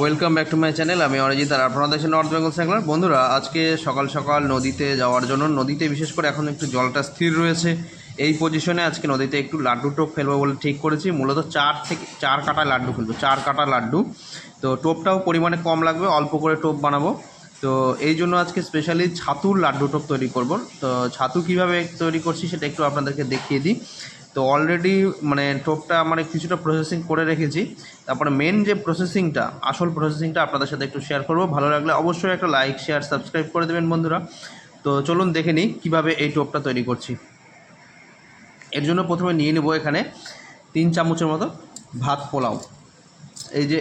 Welcome back to my channel আমি অরিজিৎ আর আপনারা দেখছেন নর্থ বেঙ্গল স্যাংলার বন্ধুরা, আজকে সকাল সকাল নদীতে যাওয়ার জন্য, নদীতে বিশেষ করে এখন একটু জলটা স্থির রয়েছে। এই পজিশনে আজকে নদীতে একটু লাড্ডু টোপ ফেলব বলে ঠিক করেছি। মূলত চার থেকে চার কাটা লাড্ডু ফেলব, চার কাটা লাড্ডু। তো টোপটাও পরিমাণে কম লাগবে, অল্প করে টোপ বানাবো। তো এই জন্য আজকে স্পেশালি ছাতুর লাড্ডু টোপ তৈরি করব। তো ছাতু কীভাবে তৈরি করছি সেটা একটু আপনাদেরকে দেখিয়ে দিই। তো অলরেডি মানে টোপটা মানে কিছুটা প্রসেসিং করে রেখেছি। তারপরে মেন যে প্রসেসিংটা আসল প্রসেসিংটা আপনাদের সাথে একটু শেয়ার করব। ভালো লাগলে অবশ্যই একটা লাইক শেয়ার সাবস্ক্রাইব করে দেবেন বন্ধুরা। তো চলুন দেখে নিই কীভাবে এই টোপটা তৈরি করছি। এর জন্য প্রথমে নিয়ে নেব এখানে তিন চামচের মতো ভাত পোলাও। এই যে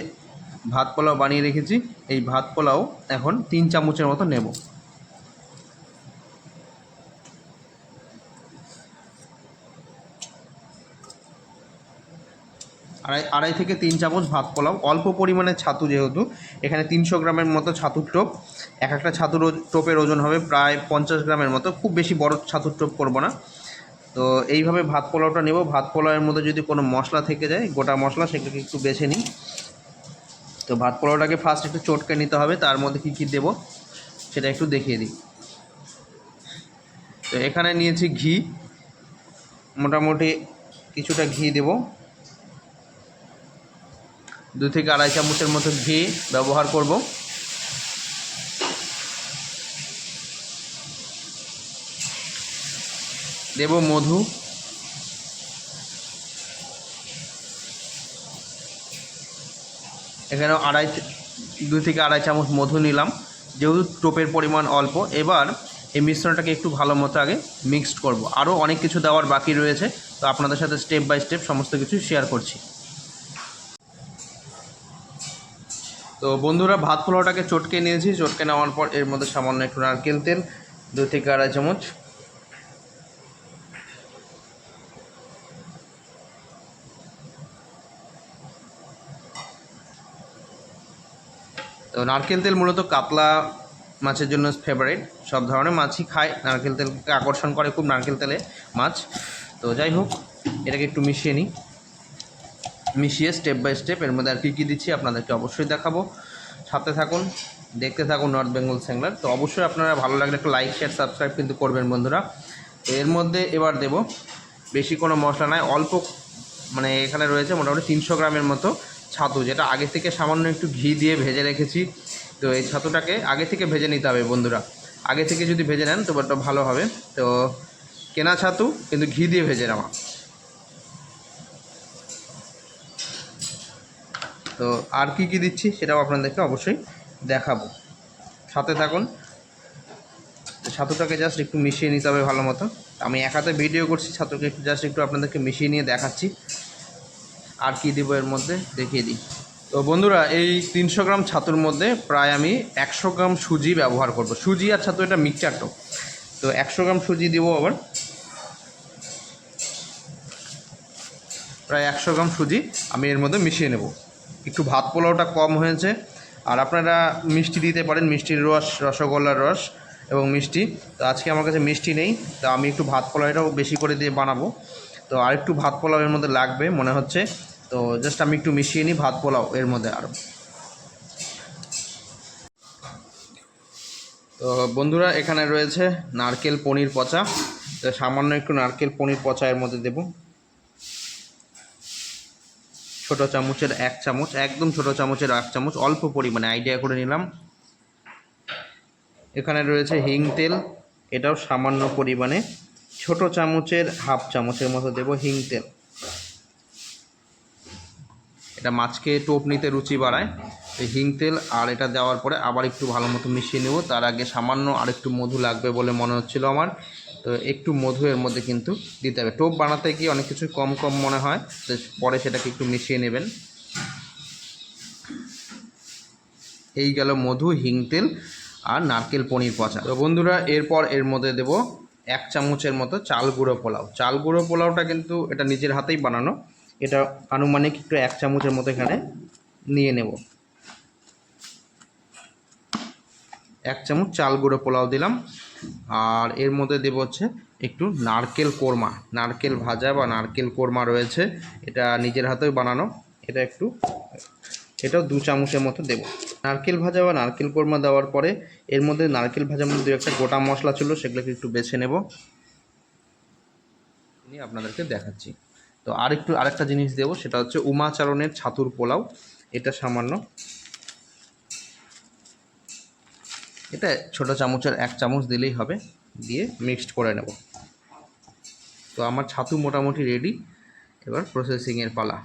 ভাত পোলাও বানিয়ে রেখেছি। এই ভাত পোলাও এখন তিন চামচের মতো নেব। আড়াই আড়াই থেকে তিন চামচ ভাত পোলাও। অল্প পরিমাণে ছাতু যেহেতু, এখানে তিনশো গ্রামের মতো ছাতুর টোপ। এক একটা ছাতুর টোপের ওজন হবে প্রায় পঞ্চাশ গ্রামের মতো। খুব বেশি বড় ছাতুর টোপ করব না। তো এইভাবে ভাত পোলাওটা নেব। ভাত পোলাওয়ের মধ্যে যদি কোনো মশলা থেকে যায়, গোটা মশলা সেগুলোকে একটু বেছে নিই। তো ভাত পোলাওটাকে ফার্স্ট একটু চটকে নিতে হবে, তার মধ্যে কী কী দেবো সেটা একটু দেখিয়ে দিই। তো এখানে নিয়েছি ঘি, মোটামুটি কিছুটা ঘি দেব। দু থেকে আড়াই চামচের মতো ঘি ব্যবহার করব। দেব মধু। এখানেও আড়াই দুই থেকে আড়াই চামচ মধু নিলাম। যেহেতু টোপের পরিমাণ অল্প, এবার এই মিশ্রণটাকে একটু ভালো মতো আগে মিক্সড করব। আরও অনেক কিছু দেওয়ার বাকি রয়েছে, তো আপনাদের সাথে স্টেপ বাই স্টেপ সমস্ত কিছু শেয়ার করছি। তো বন্ধুরা, ভাত পোলাওটাকে চটকে নিয়েছি। চটকে নেওয়ার পর এর মধ্যে সামান্য একটু নারকেল তেল দু থেকে আড়াই চামচ তো নারকেল তেল মূলত কাতলা মাছের জন্য ফেভারিট সব ধরনের মাছই খায়। নারকেল তেলকে আকর্ষণ করে খুব নারকেল তেলে মাছ। তো যাই হোক, এটাকে একটু মিশিয়ে নিই। মিশিয়ে স্টেপ বাই স্টেপ এর মধ্যে আর কী কী দিচ্ছি আপনাদেরকে অবশ্যই দেখাবো। সাথে থাকুন, দেখতে থাকুন নর্থ বেঙ্গল স্যাংলার তো অবশ্যই আপনারা ভালো লাগলে একটা লাইক শেয়ার সাবস্ক্রাইব কিন্তু করবেন বন্ধুরা। তো এর মধ্যে এবার দেব, বেশি কোনো মশলা নাই। অল্প মানে এখানে রয়েছে মোটামুটি তিনশো গ্রামের মতো ছাতু, যেটা আগে থেকে সামান্য একটু ঘি দিয়ে ভেজে রেখেছি। তো এই ছাতুটাকে আগে থেকে ভেজে নিতে হবে বন্ধুরা। আগে থেকে যদি ভেজে নেন তো ওটা ভালো হবে। তো কেনা ছাতু, কিন্তু ঘি দিয়ে ভেজে নেওয়া। তো আর কি কি দিচ্ছি সেটাও আপনাদেরকে অবশ্যই দেখাবো। সাথে থাকুন। ছাতুটাকে জাস্ট একটু মিশিয়ে নিতে হবে ভালো মতো। আমি এক হাতে ভিডিও করছি, ছাতুকে একটু জাস্ট একটু আপনাদেরকে মিশিয়ে নিয়ে দেখাচ্ছি। আর কি দিব এর মধ্যে? দেখিয়ে দিই। তো বন্ধুরা, এই তিনশো গ্রাম ছাতুর মধ্যে প্রায় আমি একশো গ্রাম সুজি ব্যবহার করব। সুজি আর ছাতু এটা মিক্সচার তো। তো একশো গ্রাম সুজি দিব আবার। প্রায় একশো গ্রাম সুজি আমি এর মধ্যে মিশিয়ে নেব। একটু ভাত পোলাওটা কম হয়েছে। আর আপনারা মিষ্টি দিতে পারেন, মিষ্টির রস, রসগোল্লার রস এবং মিষ্টি। তো আজকে আমার কাছে মিষ্টি নেই। তো আমি একটু ভাত পোলাওটাও বেশি করে দিয়ে বানাবো। তো আর একটু ভাত পোলাও এর মধ্যে লাগবে, মনে হচ্ছে। তো জাস্ট আমি একটু মিশিয়ে নিই ভাত পোলাও এর মধ্যে আরও তো বন্ধুরা, এখানে রয়েছে নারকেল পনির পচা। তো সামান্য একটু নারকেল পনির পচা এর মধ্যে দেবো। ছোট চামচের এক চামচ, একদম ছোট চামচের এক চামচ, অল্প পরিমাণে আইডিয়া করে নিলাম। এখানে রয়েছে হিং তেল, এটাও সামান্য পরিমাণে। ছোট চামচের হাফ চামচের মতো দেব হিং তেল। এটা মাছকে টোপ নিতে রুচি বাড়ায়। এই হিং তেল আর এটা দেওয়ার পরে আবার একটু ভালো মতো মিশিয়ে নেব। তার আগে সামান্য আর একটু মধু লাগবে বলে মনে হচ্ছিল আমার। তো একটু মধু এর মধ্যে কিন্তু দিতে হবে। টোপ বানাতে গিয়ে অনেক কিছু কম কম মনে হয়। তো পরে সেটাকে একটু মিশিয়ে নেবেন। এই গেল মধু, হিং তেল আর নারকেল পনির পচা। তো বন্ধুরা, এরপর এর মধ্যে দেব এক চামচের মতো চাল গুঁড়ো পোলাও। চাল গুঁড়ো পোলাওটা কিন্তু এটা নিজের হাতেই বানানো। এটা আনুমানিক একটু এক চামচের মতো এখানে নিয়ে নেব। এক চামচ চাল গুঁড়ো পোলাও দিলাম। আর এর মধ্যে দেবো হচ্ছে একটু নারকেল কোরমা। নারকেল ভাজা বা নারকেল কোরমা রয়েছে। এটা নিজের হাতেও বানানো। এটা একটু, এটাও দু চামচের মতো দেবো। নারকেল ভাজা বা নারকেল কোরমা দেওয়ার পরে এর মধ্যে নারকেল ভাজার মধ্যে একটা গোটা মশলা ছিল, সেগুলোকে একটু বেছে নেব। নিয়ে আপনাদেরকে দেখাচ্ছি। তো আরেকটু, আরেকটা জিনিস দেব, সেটা হচ্ছে উমাচারণের ছাতুর পোলাও। এটা সামান্য। এটা ছোট চামচের এক চামচ দিলেই হবে, দিয়ে মিক্সড করে নেব। তো আমার ছাতু মোটামুটি রেডি এবার প্রসেসিংয়ের পালা।